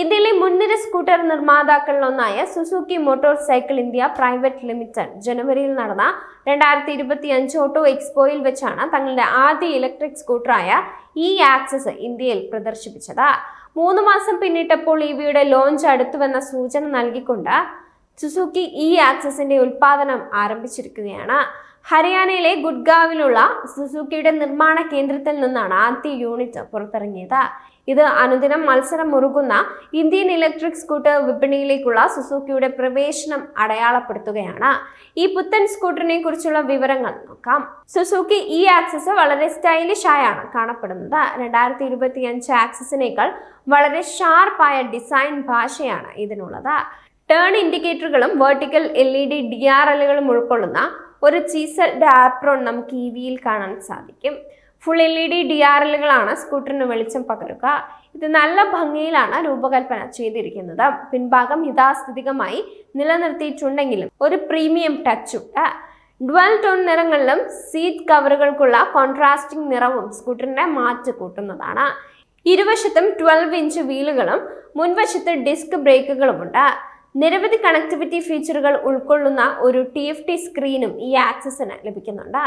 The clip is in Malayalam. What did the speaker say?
ഇന്ത്യയിലെ മുൻനിര scooter നിർമ്മാതാക്കളിലൊന്നായ Suzuki motorcycle India private limited ജനുവരിയിൽ നടന്ന രണ്ടായിരത്തി ഇരുപത്തി അഞ്ച് ഓട്ടോ എക്സ്പോയിൽ വെച്ചാണ് തങ്ങളുടെ ആദ്യ ഇലക്ട്രിക് സ്കൂട്ടറായ ഇ ആക്സസ് ഇന്ത്യയിൽ പ്രദർശിപ്പിച്ചത്. മൂന്ന് മാസം പിന്നിട്ടപ്പോൾ ഇവയുടെ ലോഞ്ച് അടുത്തുവെന്ന സൂചന നൽകിക്കൊണ്ട് സുസുക്കി ഇ ആക്സസിന്റെ ഉൽപാദനം ആരംഭിച്ചിരിക്കുകയാണ്. ഹരിയാനയിലെ ഗുഡ്ഗാവിലുള്ള സുസുക്കിയുടെ നിർമ്മാണ കേന്ദ്രത്തിൽ നിന്നാണ് ആദ്യ യൂണിറ്റ് പുറത്തിറങ്ങിയത്. ഇത് അനുദിനം മത്സരം മുറുകുന്ന ഇന്ത്യൻ ഇലക്ട്രിക് സ്കൂട്ടർ വിപണിയിലേക്കുള്ള സുസുക്കിയുടെ പ്രവേശനം അടയാളപ്പെടുത്തുകയാണ്. ഈ പുത്തൻ സ്കൂട്ടറിനെ കുറിച്ചുള്ള വിവരങ്ങൾ നോക്കാം. സുസുക്കി ഇ ആക്സസ് വളരെ സ്റ്റൈലിഷ് ആയാണ് കാണപ്പെടുന്നത്. രണ്ടായിരത്തി ഇരുപത്തി അഞ്ച് ആക്സസിനേക്കാൾ വളരെ ഷാർപ്പായ ഡിസൈൻ ഭാഷയാണ് ഇതിനുള്ളത്. Turn ഇൻഡിക്കേറ്ററുകളും vertical L E D D R എല്ലുകളും ഉൾക്കൊള്ളുന്ന ഒരു ചീസൽ ഡാപ്രോൺ നമുക്ക് ഇ വിയിൽ കാണാൻ സാധിക്കും. Full L E D D R എല്ലുകളാണ് സ്കൂട്ടറിന് വെളിച്ചം പകരുക. ഇത് നല്ല ഭംഗിയിലാണ് രൂപകൽപ്പന ചെയ്തിരിക്കുന്നത്. പിൻഭാഗം യഥാസ്ഥിതികമായി നിലനിർത്തിയിട്ടുണ്ടെങ്കിലും ഒരു പ്രീമിയം ടച്ച് ഉണ്ട്. ഡ്വൽ ടോൺ നിറങ്ങളിലും സീറ്റ് കവറുകൾക്കുള്ള കോൺട്രാസ്റ്റിംഗ് നിറവും സ്കൂട്ടറിനെ മാറ്റ് കൂട്ടുന്നതാണ്. ഇരുവശത്തും ട്വൽവ് ഇഞ്ച് വീലുകളും മുൻവശത്ത് ഡിസ്ക് ബ്രേക്കുകളുമുണ്ട് നിരവധി കണക്ടിവിറ്റി ഫീച്ചറുകൾ ഉൾക്കൊള്ളുന്ന ഒരു ടി സ്ക്രീനും ഈ ആക്സസിന് ലഭിക്കുന്നുണ്ട്.